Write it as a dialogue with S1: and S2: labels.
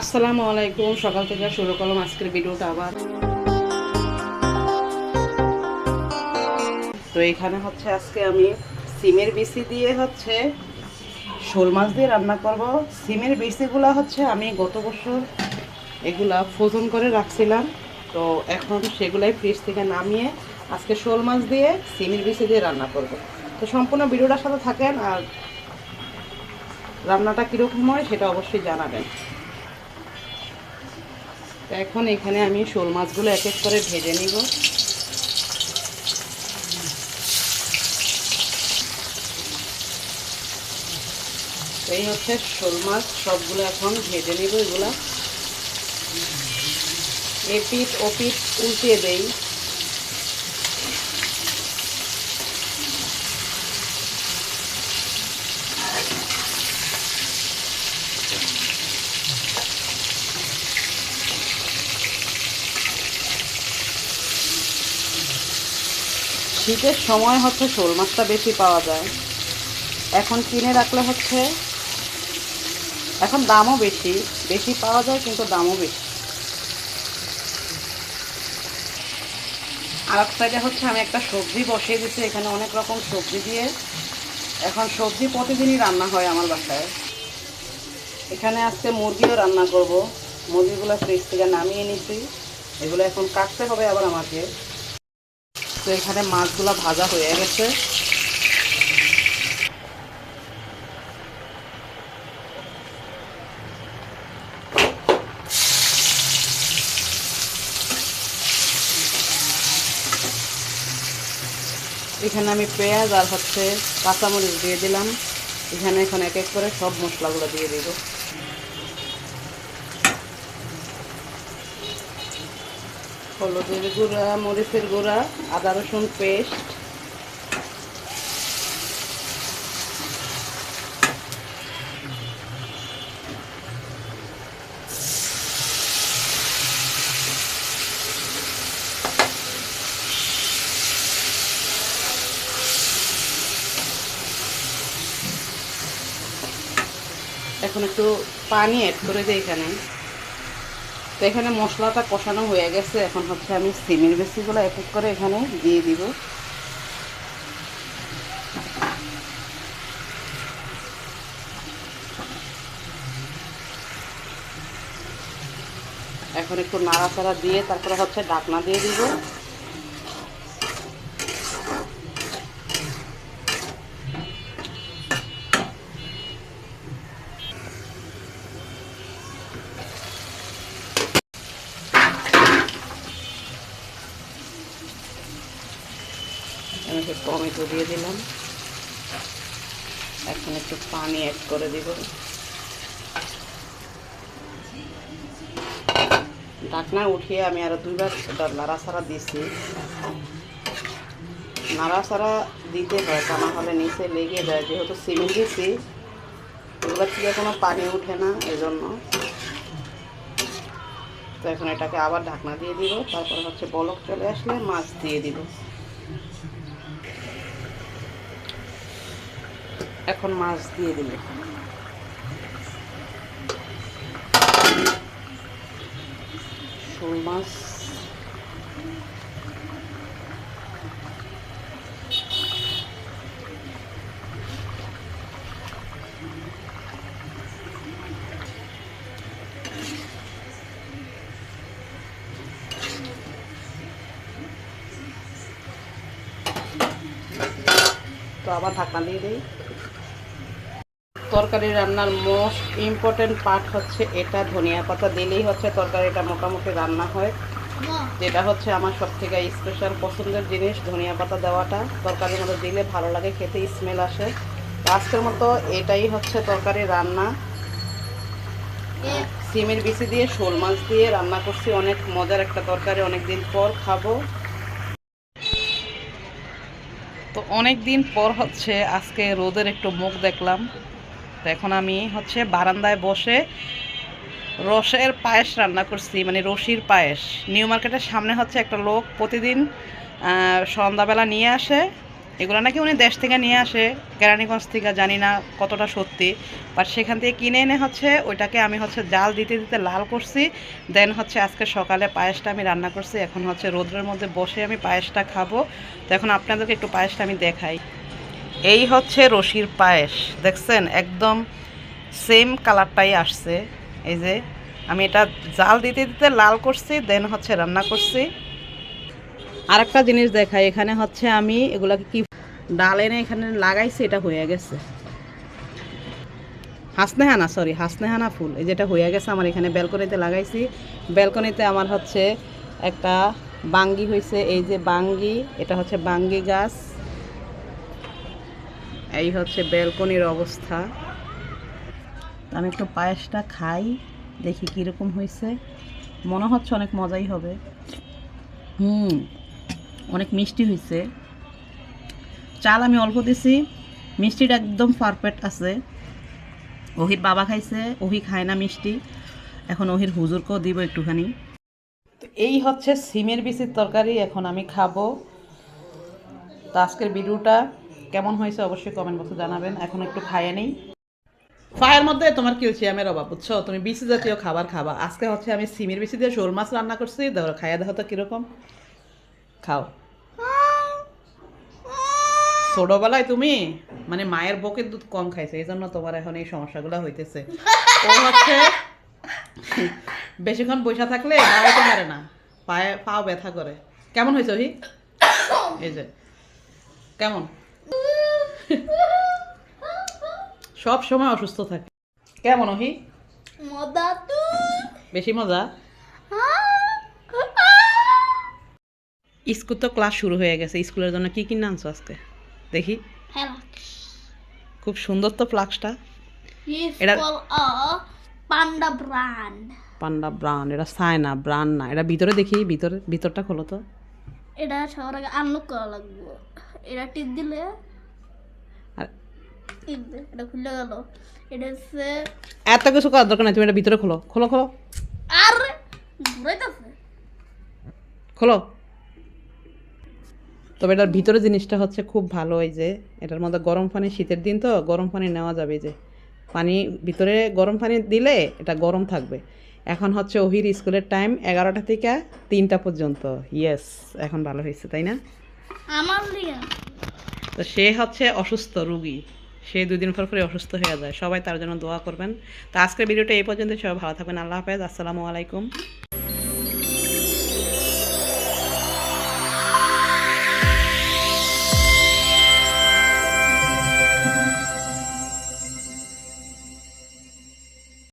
S1: আসসালামু আলাইকুম, সকাল থেকে শুরু করলাম আজকের ভিডিওটা আবার। তো এখানে হচ্ছে আজকে আমি সিমের বিসি দিয়ে হচ্ছে শোল মাছ দিয়ে রান্না করব। সিমের বিসিগুলো হচ্ছে আমি গত বছর এগুলা ফ্রোজন করে রাখছিলাম। তো এখন সেগুলাই ফ্রিজ থেকে নামিয়ে আজকে শোল মাছ দিয়ে সিমের বিসি দিয়ে রান্না করব। তো সম্পূর্ণ ভিডিওটার সাথে থাকেন আর রান্নাটা কীরকম হয় সেটা অবশ্যই জানাবেন। তো এখন এখানে আমি শোল মাছগুলো এক এক করে ভেজে নিব। এই হচ্ছে শোল মাছ, সবগুলো এখন ভেজে নিব এগুলা। এপিট ওপিট উল্টিয়ে দেই। শীতের সময় হচ্ছে শোল মাছটা বেশি পাওয়া যায়। এখন কিনে রাখলে হচ্ছে এখন দামও বেশি বেশি পাওয়া যায় কিন্তু দামও বেশি। আর এক সাইডে হচ্ছে আমি একটা সবজি বসিয়ে দিচ্ছি, এখানে অনেক রকম সবজি দিয়ে। এখন সবজি প্রতিদিনই রান্না হয় আমার বাসায়। এখানে আজকে মুরগিও রান্না করব। মুরগিগুলো ফ্রিজ থেকে নামিয়ে নিছি। এগুলো এখন কাটতে হবে আবার আমাকে। তো এখানে মাছগুলো ভাজা হয়ে গেছে। এখানে আমি পেঁয়াজ আর হচ্ছে কাঁচামরিচ দিয়ে দিলাম। এখানে এখন এক এক করে সব মশলাগুলো দিয়ে দিব। হলুদের গুঁড়া মরিচের গুঁড়া আদা রসুন পেস্ট। এখন একটু পানি অ্যাড করে দিই এখানে। তো এখানে মশলাটা কষানো হয়ে গেছে। এখন হচ্ছে আমি সিমের বেশিগুলো এক এক করে এখানে দিয়ে দিব। এখন একটু নাড়াচাড়া দিয়ে তারপরে হচ্ছে ঢাকনা দিয়ে দিব। একটু টমেটো দিয়ে দিলাম। এখন একটু পানি অ্যাড করে দিব। ঢাকনা উঠিয়ে আমি আরও দুইবার নাড়াচাড়া দিছি। নাড়াচাড়া দিতে হয়, তা না হলে নিচে লেগে যায়। যেহেতু সিমেন্ট দিছি এগুলো থেকে কোনো পানি উঠে না, এজন্য। তো এখন এটাকে আবার ঢাকনা দিয়ে দিব, তারপর হচ্ছে বলক চলে আসলে মাছ দিয়ে দিব। এখন মাছ দিয়ে দিল। শোল মাছ। তো আবার ঢাকনা দিয়ে দিই। তরকারি রান্নার মোস্ট ইম্পর্টেন্ট পার্ট হচ্ছে এটা ধনিয়া পাতা দিলেই হচ্ছে তরকারিটা মোটামুটি রান্না হয়। যেটা হচ্ছে আমার সব থেকে স্পেশাল পছন্দের জিনিস, ধনিয়া পাতা দেওয়াটা। তরকারির মধ্যে দিলে ভালো লাগে, খেতে স্মেল আসে। আজকের মতো এটাই হচ্ছে তরকারি রান্না। সিমের বিচি দিয়ে, শোল মাছ দিয়ে রান্না করছি। অনেক মজার একটা তরকারি অনেক দিন পর খাব। তো অনেক দিন পর হচ্ছে আজকে রোদের একটু মুখ দেখলাম। এখন আমি হচ্ছে বারান্দায় বসে রসের পায়েস রান্না করছি মানে রসির পায়েস। নিউ মার্কেটের সামনে হচ্ছে একটা লোক প্রতিদিন সন্ধ্যাবেলা নিয়ে আসে। এগুলো নাকি উনি দেশ থেকে নিয়ে আসে, কেরানীগঞ্জ থেকে, জানি না কতটা সত্যি। বাট সেখান থেকে কিনে এনে হচ্ছে ওইটাকে আমি হচ্ছে জাল দিতে দিতে লাল করছি। দেন হচ্ছে আজকে সকালে পায়েসটা আমি রান্না করছি। এখন হচ্ছে রোদ্রের মধ্যে বসে আমি পায়েসটা খাব। তো এখন আপনাদেরকে একটু পায়েসটা আমি দেখাই। এই হচ্ছে রশির পায়েস, দেখছেন? একদম সেম কালারটাই আসছে। এই যে, আমি এটা জাল দিতে দিতে লাল করছি দেন হচ্ছে রান্না করছি। আর একটা জিনিস দেখাই, এখানে হচ্ছে আমি এগুলাকে কি ডাল এনে এখানে লাগাইছি, এটা হয়ে গেছে। হাসনেহানা সরি হাসনেহানা ফুল, এই যেটা হয়ে গেছে আমার এখানে ব্যালকনিতে লাগাইছি। ব্যালকনিতে আমার হচ্ছে একটা বাঙ্গি হয়েছে এই যে বাঙ্গি, এটা হচ্ছে বাঙ্গি গাছ। এই হচ্ছে ব্যালকনির অবস্থা। আমি একটু পায়েসটা খাই, দেখি কীরকম হয়েছে। মনে হচ্ছে অনেক মজাই হবে। হুম, অনেক মিষ্টি হয়েছে। চাল আমি অল্প দিছি, মিষ্টিটা একদম পারফেক্ট আছে। ওহির বাবা খাইছে, ওহি খায় না মিষ্টি। এখন ওহির হুজুরকেও দিব একটুখানি। তো এই হচ্ছে সিমের বিচির তরকারি, এখন আমি খাব। তো আজকের ভিডিওটা কেমন হয়েছে অবশ্যই কমেন্ট বক্সে জানাবেন। এখন একটু খাইয়ে নেই। ফায়ের মধ্যে তোমার ক্যালসিয়ামের অভাব, বুঝছ? তুমি বিচি জাতীয় খাবার খাবা। আজকে হচ্ছে আমি সিমের বিচি দিয়ে শোল মাছ রান্না করছি। ধরো খাইয়া দেখো তো কীরকম। খাও। ছোটবেলায় তুমি মানে মায়ের বকের দুধ কম খাইছে, এই জন্য তোমার এখন এই সমস্যাগুলো হইতেছে। ও হচ্ছে বেশিক্ষণ বসে থাকলে দাঁড়াইতে পারে না। পায়ে পাও ব্যথা করে। কেমন হয়েছে ওহি এই যে। কেমন? সব সময় অসুস্থ থাকে। কেমন ওহি
S2: মজা তো।
S1: বেশি মজা? স্কুল তো ক্লাস শুরু হয়ে গেছে। স্কুলের জন্য কি কিনে আনছো আজকে? দেখি। খুব সুন্দর তো ফ্লাক্সটা। এটা-
S2: called a
S1: পান্ডা ব্রান এটা সায়না ব্রান না। এটা ভিতরে দেখি। ভিতরে ভিতরটা খোলো তো।
S2: এটা সবার আগে আনলক করা লাগবে। এটা টিপ দিলে এটা খুলে গেল এটা হচ্ছে
S1: এত কিছু করার দরকার নাই তুমি এটা ভিতরে খোলো খোলো খোলো
S2: আর ঘুরাইতেছে
S1: খোলো তবে এটার ভিতরে জিনিসটা হচ্ছে খুব ভালো এই যে এটার মধ্যে গরম পানি শীতের দিন তো গরম পানি নেওয়া যাবে যে। পানি ভিতরে গরম পানি দিলে এটা গরম থাকবে। এখন হচ্ছে ওহির স্কুলের টাইম এগারোটা থেকে তিনটা পর্যন্ত। ইয়েস এখন ভালো হয়েছে তাই না?
S2: আমার
S1: তো সে হচ্ছে অসুস্থ রুগী। সে দুদিন পর পরে অসুস্থ হয়ে যায়। সবাই তার জন্য দোয়া করবেন। তো আজকের ভিডিওটা এই পর্যন্ত সবাই ভালো থাকবেন। আল্লাহ হাফেজ। আসসালামু আলাইকুম।